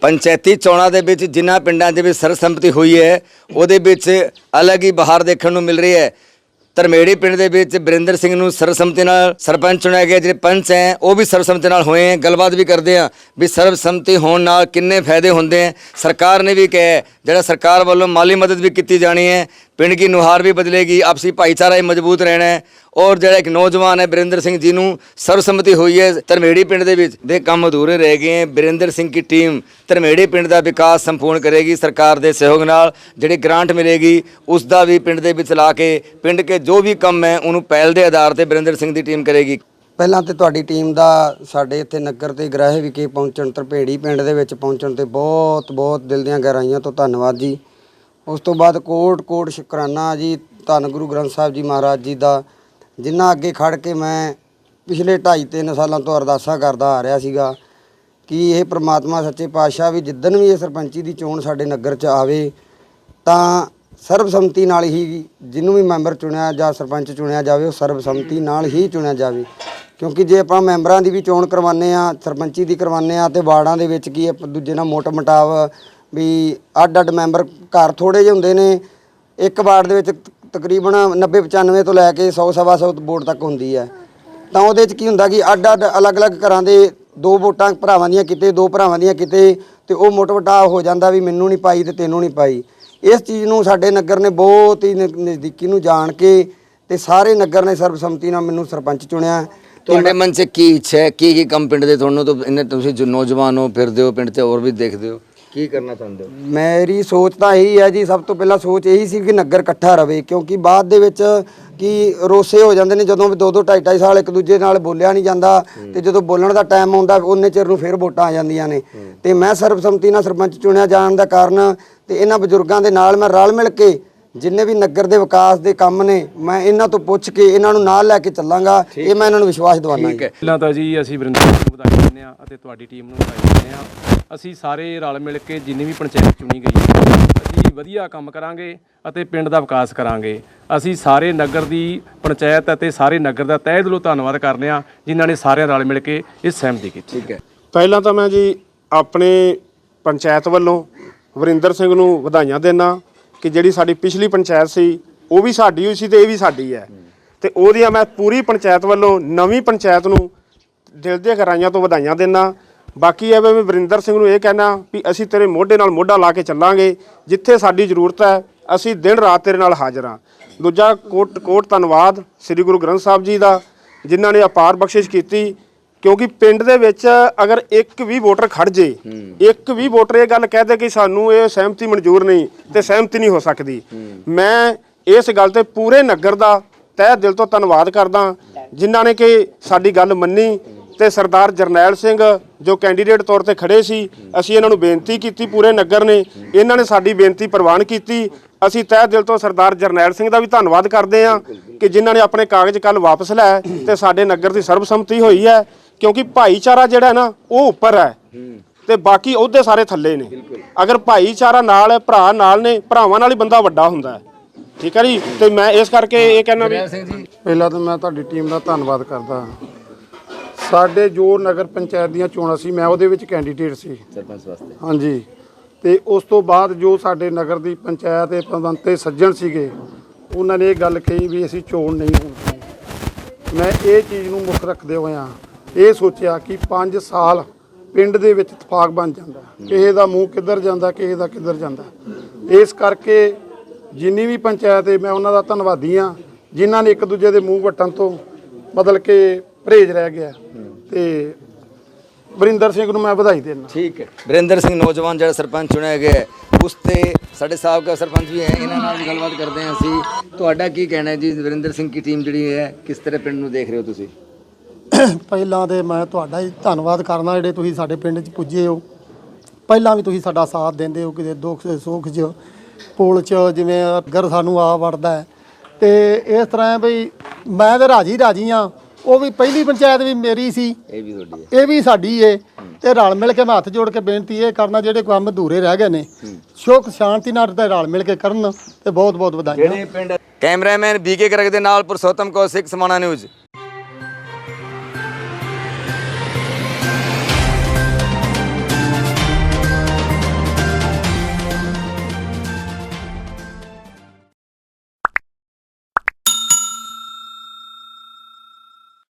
ਪੰਚਾਇਤੀ ਚੋਣਾਂ ਦੇ ਵਿੱਚ ਜਿਨ੍ਹਾਂ ਪਿੰਡਾਂ ਦੇ ਵਿੱਚ ਸਰਸੰਮਤੀ ਹੋਈ ਹੈ, ਉਹਦੇ ਵਿੱਚ ਅਲੱਗ ਹੀ ਬਹਾਰ ਦੇਖਣ ਨੂੰ ਮਿਲ ਰਹੀ ਹੈ। ਧਰਮੇੜੀ ਪਿੰਡ ਦੇ ਵਿੱਚ ਬਰਿੰਦਰ ਸਿੰਘ ਨੂੰ ਸਰਬਸੰਮਤੀ ਨਾਲ ਸਰਪੰਚ ਚੁਣਿਆ ਗਿਆ, ਜਿਹੜੇ ਪੰਚ ਹੈ, ਉਹ ਵੀ ਸਰਬਸੰਮਤੀ ਨਾਲ ਹੋਏ ਹੈ। ਗੱਲਬਾਤ ਵੀ ਕਰਦੇ ਆ ਵੀ ਸਰਬਸੰਮਤੀ ਹੋਣ ਨਾਲ ਕਿੰਨੇ ਫਾਇਦੇ ਹੁੰਦੇ ਹੈ। ਸਰਕਾਰ ਨੇ ਵੀ ਕਿਹਾ ਜਿਹੜਾ ਸਰਕਾਰ ਵੱਲੋਂ ਮਾਲੀ ਮਦਦ ਵੀ ਕੀਤੀ ਜਾਣੀ ਹੈ ਪਿੰਡ ਦੀ ਨੁਹਾਰ ਵੀ ਬਦਲੇਗੀ, ਆਪਸੀ ਭਾਈਚਾਰਾ ਹੀ ਮਜ਼ਬੂਤ ਰਹਿਣਾ ਹੈ ਔਰ ਜਿਹੜਾ ਇੱਕ ਨੌਜਵਾਨ ਹੈ ਬਰਿੰਦਰ ਸਿੰਘ ਜੀ ਨੂੰ ਸਰਬਸੰਮਤੀ ਹੋਈ ਹੈ ਧਰਮੇੜੀ ਪਿੰਡ ਦੇ ਵਿੱਚ, ਦੇ ਕੰਮ ਅਧੂਰੇ ਰਹਿ ਗਏ ਹੈ। ਬਰਿੰਦਰ ਸਿੰਘ ਦੀ ਟੀਮ ਧਰਮੇੜੀ ਪਿੰਡ ਦਾ ਵਿਕਾਸ ਸੰਪੂਰਨ ਕਰੇਗੀ, ਸਰਕਾਰ ਦੇ ਸਹਿਯੋਗ ਨਾਲ ਜਿਹੜੀ ਗ੍ਰਾਂਟ ਮਿਲੇਗੀ, ਉਸ ਦਾ ਵੀ ਪਿੰਡ ਦੇ ਵਿੱਚ ਲਾ ਕੇ, ਪਿੰਡ ਕੇ ਜੋ ਵੀ ਕੰਮ ਹੈ, ਉਹਨੂੰ ਪਹਿਲ ਦੇ ਆਧਾਰ ਤੇ ਬਰਿੰਦਰ ਸਿੰਘ ਦੀ ਟੀਮ ਕਰੇਗੀ। ਪਹਿਲਾਂ ਤੇ ਤੁਹਾਡੀ ਟੀਮ ਦਾ ਸਾਡੇ ਇੱਥੇ ਨਗਰ ਤੇ ਗ੍ਰਹਿ ਵਿਖੇ ਪਹੁੰਚਣ ਤਰਪੇੜੀ ਪਿੰਡ ਦੇ ਵਿੱਚ ਪਹੁੰਚਣ ਤੇ ਬਹੁਤ ਬਹੁਤ ਦਿਲ ਦੀਆਂ ਗਹਿਰਾਈਆਂ ਤੋਂ ਧੰਨਵਾਦ ਜੀ। ਉਸ ਤੋਂ ਬਾਅਦ ਕੋਟ ਕੋਟ ਸ਼ੁਕਰਾਨਾ ਜੀ, ਧੰਨ ਗੁਰੂ ਗ੍ਰੰਥ ਸਾਹਿਬ ਜੀ ਮਹਾਰਾਜ ਜੀ ਦਾ, ਜਿੰਨਾ ਅੱਗੇ ਖੜ ਕੇ ਮੈਂ ਪਿਛਲੇ 2.5 3 ਸਾਲਾਂ ਤੋਂ ਅਰਦਾਸਾਂ ਕਰਦਾ ਆ ਰਿਹਾ ਸੀਗਾ ਕਿ ਇਹ ਪ੍ਰਮਾਤਮਾ ਸੱਚੇ ਪਾਤਸ਼ਾਹ ਵੀ ਜਿੱਦਣ ਵੀ ਇਹ ਸਰਪੰਚੀ ਦੀ ਚੋਣ ਸਾਡੇ ਨਗਰ 'ਚ ਆਵੇ, ਤਾਂ ਸਰਬਸੰਮਤੀ ਨਾਲ ਹੀ ਜਿਹਨੂੰ ਵੀ ਮੈਂਬਰ ਚੁਣਿਆ ਜਾਂ ਸਰਪੰਚ ਚੁਣਿਆ ਜਾਵੇ, ਉਹ ਸਰਬਸੰਮਤੀ ਨਾਲ ਹੀ ਚੁਣਿਆ ਜਾਵੇ। ਕਿਉਂਕਿ ਜੇ ਆਪਾਂ ਮੈਂਬਰਾਂ ਦੀ ਵੀ ਚੋਣ ਕਰਵਾਉਂਦੇ ਆ ਸਰਪੰਚੀ ਦੀ ਕਰਵਾਉਂਦੇ ਆ ਤੇ ਵਾਰਡਾਂ ਦੇ ਵਿੱਚ ਕੀ ਇੱਕ ਦੂਜੇ ਨਾਲ ਮੋਟ ਮਟਾਵ ਵੀ ਅੱਡ ਅੱਡ ਮੈਂਬਰ ਘਰ ਥੋੜੇ ਜਿਹੇ ਹੁੰਦੇ ਨੇ। ਇੱਕ ਵਾਰਡ ਦੇ ਵਿੱਚ ਤਕਰੀਬਨ 90 95 ਤੋਂ ਲੈ ਕੇ 100 ਸਵਾ 100 ਵੋਟ ਤੱਕ ਹੁੰਦੀ ਹੈ। ਤਾਂ ਉਹਦੇ ਚ ਕੀ ਹੁੰਦਾ ਕਿ ਅੱਡ ਅੱਡ ਅਲੱਗ-ਅਲੱਗ ਘਰਾਂ ਦੇ ਦੋ ਵੋਟਾਂ ਭਰਾਵਾਂ ਦੀਆਂ ਕਿਤੇ, ਦੋ ਭਰਾਵਾਂ ਦੀਆਂ ਕਿਤੇ ਤੇ ਉਹ ਮੋਟ ਹੋ ਜਾਂਦਾ ਵੀ ਮੈਨੂੰ ਨਹੀਂ ਪਾਈ ਤੇ ਤੈਨੂੰ ਨਹੀਂ ਪਾਈ। ਇਸ ਚੀਜ਼ ਨੂੰ ਸਾਡੇ ਨਗਰ ਨੇ ਬਹੁਤ ਹੀ ਨ- ਨਜ਼ਦੀਕੀ ਨੂੰ ਜਾਣ ਕੇ ਤੇ ਸਾਰੇ ਨਗਰ ਨੇ ਸਰਬਸੰਮਤੀ ਨਾਲ ਮੈਨੂੰ ਸਰਪੰਚ ਚੁਣਿਆ। ਤੁਹਾਡੇ ਮਨ 'ਚ ਕੀ ਇੱਛਾ ਹੈ? ਕੀ ਕੀ ਕੰਮ ਪਿੰਡ ਦੇ? ਤੁਹਾਨੂੰ ਤਾਂ ਇੰਨੇ ਤੁਸੀਂ ਜੋ ਨੌਜਵਾਨ ਹੋ, ਫਿਰਦੇ ਹੋ ਪਿੰਡ 'ਚ ਹੋਰ ਵੀ ਦੇਖਦੇ ਹੋ। ਕੀ ਕਰਨਾ ਚਾਹੁੰਦੇ ਹੋ? ਮੇਰੀ ਸੋਚ ਤਾਂ ਇਹੀ ਹੈ ਜੀ ਸਭ ਤੋਂ ਪਹਿਲਾਂ ਸੋਚ ਇਹੀ ਸੀ ਕਿ ਨਗਰ ਇਕੱਠਾ ਰਵੇ ਕਿਉਂਕਿ ਬਾਅਦ ਦੇ ਵਿੱਚ ਕੀ ਰੋਸੇ ਹੋ ਜਾਂਦੇ ਨੇ ਜਦੋਂ ਵੀ ਦੋ ਦੋ ਢਾਈ ਢਾਈ ਸਾਲ ਇੱਕ ਦੂਜੇ ਨਾਲ ਬੋਲਿਆ ਨਹੀਂ ਜਾਂਦਾ ਤੇ ਜਦੋਂ ਬੋਲਣ ਦਾ ਟਾਈਮ ਆਉਂਦਾ ਉਹਨੇ ਚਿਰ ਨੂੰ ਫਿਰ ਵੋਟਾਂ ਆ ਜਾਂਦੀਆਂ ਨੇ। ਤੇ ਮੈਂ ਸਰਬਸੰਮਤੀ ਨਾਲ ਸਰਪੰਚ ਚੁਣਿਆ ਜਾਣ ਦਾ ਕਾਰਨ ਤੇ ਇਹਨਾਂ ਬਜ਼ੁਰਗਾਂ ਦੇ ਨਾਲ ਮੈਂ ਰਲ ਮਿਲ ਕੇ ਜਿੰਨੇ ਵੀ ਨਗਰ ਦੇ ਵਿਕਾਸ ਦੇ ਕੰਮ ਨੇ ਮੈਂ ਇਹਨਾਂ ਤੋਂ ਪੁੱਛ ਕੇ ਇਹਨਾਂ ਨੂੰ ਨਾਲ ਲੈ ਕੇ ਚੱਲਾਂਗਾ ਇਹ ਮੈਂ ਇਹਨਾਂ ਨੂੰ ਵਿਸ਼ਵਾਸ ਦਿਵਾਉਣਾ ਠੀਕ ਹੈ। ਪਹਿਲਾਂ ਤਾਂ ਜੀ ਅਸੀਂ ਵਰਿੰਦਰ ਸਿੰਘ ਨੂੰ ਵਧਾਈ ਦਿੰਦੇ ਆ ਅਤੇ ਤੁਹਾਡੀ ਟੀਮ ਨੂੰ ਵਧਾਈ ਦਿੰਦੇ ਆ ਅਸੀਂ ਸਾਰੇ ਰਲ ਮਿਲ ਕੇ ਜਿੰਨੀ ਵੀ ਪੰਚਾਇਤ ਚੁਣੀ ਗਈ ਹੈ, ਅਸੀਂ ਵਧੀਆ ਕੰਮ ਕਰਾਂਗੇ ਅਤੇ ਪਿੰਡ ਦਾ ਵਿਕਾਸ ਕਰਾਂਗੇ। ਅਸੀਂ ਸਾਰੇ ਨਗਰ ਦੀ ਪੰਚਾਇਤ ਅਤੇ ਸਾਰੇ ਨਗਰ ਦਾ ਤਹਿ ਦਿਲੋਂ ਧੰਨਵਾਦ ਕਰਦੇ ਆ ਜਿਨ੍ਹਾਂ ਨੇ ਸਾਰਿਆਂ ਰਲ ਮਿਲ ਕੇ ਇਹ ਸਹਿਮਤੀ ਕੀਤੀ ਠੀਕ ਹੈ। ਪਹਿਲਾਂ ਤਾਂ ਮੈਂ ਜੀ ਆਪਣੇ ਪੰਚਾਇਤ ਵੱਲੋਂ ਵਰਿੰਦਰ ਸਿੰਘ ਨੂੰ ਵਧਾਈਆਂ ਦੇਣਾ ਕਿ ਜਿਹੜੀ ਸਾਡੀ ਪਿਛਲੀ ਪੰਚਾਇਤ ਸੀ, ਉਹ ਵੀ ਸਾਡੀ ਹੋਈ ਸੀ ਤੇ ਇਹ ਵੀ ਸਾਡੀ ਹੈ। ਤੇ ਉਹਦੀਆਂ ਮੈਂ ਪੂਰੀ ਪੰਚਾਇਤ ਵੱਲੋਂ ਨਵੀਂ ਪੰਚਾਇਤ ਨੂੰ ਦਿਲ ਦੀਆਂ ਗਹਿਰਾਈਆਂ ਤੋਂ ਵਧਾਈਆਂ ਦੇਣਾ ਬਾਕੀ ਇਹ ਵੀ ਮੈਂ ਵਰਿੰਦਰ ਸਿੰਘ ਨੂੰ ਇਹ ਕਹਿਣਾ ਵੀ ਅਸੀਂ ਤੇਰੇ ਮੋਢੇ ਨਾਲ ਮੋਢਾ ਲਾ ਕੇ ਚੱਲਾਂਗੇ ਜਿੱਥੇ ਸਾਡੀ ਜ਼ਰੂਰਤ ਹੈ ਅਸੀਂ ਦਿਨ ਰਾਤ ਤੇਰੇ ਨਾਲ ਹਾਜ਼ਰ ਹਾਂ। ਦੂਜਾ ਕੋਟ ਕੋਟ ਧੰਨਵਾਦ ਸ੍ਰੀ ਗੁਰੂ ਗ੍ਰੰਥ ਸਾਹਿਬ ਜੀ ਦਾ ਜਿਨ੍ਹਾਂ ਨੇ ਅਪਾਰ ਬਖਸ਼ਿਸ਼ ਕੀਤੀ ਕਿਉਂਕਿ ਪਿੰਡ ਦੇ ਵਿੱਚ ਅਗਰ ਇੱਕ ਵੀ ਵੋਟਰ ਖੜ ਜੇ ਇੱਕ ਵੀ ਵੋਟਰ ਇਹ ਗੱਲ ਕਹਿ ਦੇ ਕਿ ਸਾਨੂੰ ਇਹ ਸਹਿਮਤੀ ਮਨਜ਼ੂਰ ਨਹੀਂ ਤੇ ਸਹਿਮਤੀ ਨਹੀਂ ਹੋ ਸਕਦੀ। ਮੈਂ ਇਸ ਗੱਲ ਤੇ ਪੂਰੇ ਨਗਰ ਦਾ ਤਹਿ ਦਿਲ ਤੋਂ ਧੰਨਵਾਦ ਕਰਦਾ ਜਿਨ੍ਹਾਂ ਨੇ ਕਿ ਸਾਡੀ ਗੱਲ ਮੰਨੀ ਤੇ ਸਰਦਾਰ ਜਰਨੈਲ ਸਿੰਘ ਜੋ ਕੈਂਡੀਡੇਟ ਤੌਰ ਤੇ ਖੜੇ ਸੀ ਅਸੀਂ ਇਹਨਾਂ ਨੂੰ ਬੇਨਤੀ ਕੀਤੀ ਪੂਰੇ ਨਗਰ ਨੇ ਇਹਨਾਂ ਨੇ ਸਾਡੀ ਬੇਨਤੀ ਪ੍ਰਵਾਨ ਕੀਤੀ। ਅਸੀਂ ਤਹਿ ਦਿਲ ਤੋਂ ਸਰਦਾਰ ਜਰਨੈਲ ਸਿੰਘ ਦਾ ਵੀ ਧੰਨਵਾਦ ਕਰਦੇ ਹਾਂ ਕਿ ਜਿਨ੍ਹਾਂ ਨੇ ਆਪਣੇ ਕਾਗਜ਼ ਕੱਲ ਵਾਪਸ ਲੈ ਤੇ ਸਾਡੇ ਨਗਰ ਦੀ ਸਰਬਸੰਮਤੀ ਹੋਈ ਹੈ ਕਿਉਂਕਿ ਭਾਈਚਾਰਾ ਜਿਹੜਾ ਨਾ ਉਹ ਉੱਪਰ ਹੈ ਤੇ ਬਾਕੀ ਅਹੁਦੇ ਸਾਰੇ ਥੱਲੇ ਨੇ। ਅਗਰ ਭਾਈਚਾਰਾ ਨਾਲ ਹੈ ਭਰਾ ਨਾਲ ਨੇ ਭਰਾਵਾਂ ਨਾਲ ਹੀ ਬੰਦਾ ਵੱਡਾ ਹੁੰਦਾ ਹੈ। ਠੀਕ ਹੈ ਜੀ? ਤੇ ਮੈਂ ਇਸ ਕਰਕੇ ਇਹ ਕਹਿਣਾ ਵੀ ਸਿੰਘ ਜੀ। ਪਹਿਲਾਂ ਤਾਂ ਮੈਂ ਤੁਹਾਡੀ ਟੀਮ ਦਾ ਧੰਨਵਾਦ ਕਰਦਾ ਸਾਡੇ ਜੋ ਨਗਰ ਪੰਚਾਇਤ ਦੀਆਂ ਚੋਣਾਂ ਸੀ ਮੈਂ ਉਹਦੇ ਵਿੱਚ ਕੈਂਡੀਡੇਟ ਸੀ। ਸਰਪੰਚ ਵਾਸਤੇ। ਹਾਂਜੀ। ਤੇ ਉਸ ਤੋਂ ਬਾਅਦ ਜੋ ਸਾਡੇ ਨਗਰ ਦੀ ਪੰਚਾਇਤ ਦੇ ਪ੍ਰਬੰਧਤੇ ਸੱਜਣ ਸੀਗੇ ਉਹਨਾਂ ਨੇ ਇਹ ਗੱਲ ਕਹੀ ਵੀ ਅਸੀਂ ਚੋਣ ਨਹੀਂ ਹੋਣ। ਮੈਂ ਇਹ ਚੀਜ਼ ਨੂੰ ਮੁੱਖ ਰੱਖਦੇ ਹੋਇਆਂ ਇਹ ਸੋਚਿਆ ਕਿ 5 ਸਾਲ ਪਿੰਡ ਦੇ ਵਿੱਚ ਇਤਫਾਕ ਬਣ ਜਾਂਦਾ। ਕਿਸੇ ਦਾ ਮੂੰਹ ਕਿੱਧਰ ਜਾਂਦਾ ਕਿਸੇ ਦਾ ਕਿੱਧਰ ਜਾਂਦਾ। ਇਸ ਕਰਕੇ ਜਿੰਨੀ ਵੀ ਪੰਚਾਇਤ ਹੈ ਮੈਂ ਉਹਨਾਂ ਦਾ ਧੰਨਵਾਦੀ ਹਾਂ ਜਿਨ੍ਹਾਂ ਨੇ ਇੱਕ ਦੂਜੇ ਦੇ ਮੂੰਹ ਵਟਣ ਤੋਂ ਬਦਲ ਕੇ ਪਰਹੇਜ਼ ਰਹਿ ਗਿਆ। ਤੇ ਵਰਿੰਦਰ ਸਿੰਘ ਨੂੰ ਮੈਂ ਵਧਾਈ ਦੇਣਾ ਠੀਕ ਹੈ। ਬਰਿੰਦਰ ਸਿੰਘ ਨੌਜਵਾਨ ਜਿਹੜਾ ਸਰਪੰਚ ਚੁਣਿਆ ਗਿਆ ਹੈ, ਉਸ ਤੇ ਸਾਡੇ ਸਾਬਕਾ ਸਰਪੰਚ ਵੀ ਹੈ ਇਹਨਾਂ ਨਾਲ ਵੀ ਗੱਲਬਾਤ ਕਰਦੇ ਹਾਂ ਅਸੀਂ। ਤੁਹਾਡਾ ਕੀ ਕਹਿਣਾ ਹੈ ਜੀ ਵਰਿੰਦਰ ਸਿੰਘ ਦੀ ਟੀਮ ਜਿਹੜੀ ਹੈ ਕਿਸ ਤਰ੍ਹਾਂ ਪਿੰਡ ਨੂੰ ਦੇਖ ਰਹੇ ਹੋ ਤੁਸੀਂ? ਪਹਿਲਾਂ ਤੇ ਮੈਂ ਤੁਹਾਡਾ ਹੀ ਧੰਨਵਾਦ ਕਰਨਾ ਜਿਹੜੇ ਤੁਸੀਂ ਸਾਡੇ ਪਿੰਡ 'ਚ ਪੁੱਜੇ ਹੋ। ਪਹਿਲਾਂ ਵੀ ਤੁਸੀਂ ਸਾਡਾ ਸਾਥ ਦਿੰਦੇ ਹੋ ਕਿਤੇ ਦੁੱਖ ਸੁੱਖ 'ਚ ਪੁਲ 'ਚ ਜਿਵੇਂ ਅਗਰ ਸਾਨੂੰ ਆ ਵੜਦਾ ਤੇ ਇਸ ਤਰ੍ਹਾਂ ਹੈ ਵੀ ਮੈਂ ਤੇ ਰਾਜੀ ਰਾਜੀ ਆ ਉਹ ਵੀ ਪਹਿਲੀ ਪੰਚਾਇਤ ਵੀ ਮੇਰੀ ਸੀ। ਇਹ ਵੀ ਤੁਹਾਡੀ ਹੈ। ਇਹ ਵੀ ਸਾਡੀ ਏ। ਤੇ ਰਲ ਮਿਲ ਕੇ ਮੈਂ ਹੱਥ ਜੋੜ ਕੇ ਬੇਨਤੀ ਇਹ ਕਰਨਾ ਜਿਹੜੇ ਕੰਮ ਅਧੂਰੇ ਰਹਿ ਗਏ ਨੇ ਸੁੱਖ ਸ਼ਾਂਤੀ ਨਾਲ ਤੇ ਰਲ ਮਿਲ ਕੇ ਕਰਨ ਤੇ ਬਹੁਤ ਬਹੁਤ ਵਧਾਈਆਂ। ਜਿਹੜੇ ਪਿੰਡ? ਕੈਮਰਾਮੈਨ ਬੀਕੇ ਕਰਕ ਦੇ ਨਾਲ ਪੁਰਸ਼ੋਤਮ ਕੌਸ਼ਿਕ ਸਮਾਣਾ ਨਿਊਜ਼।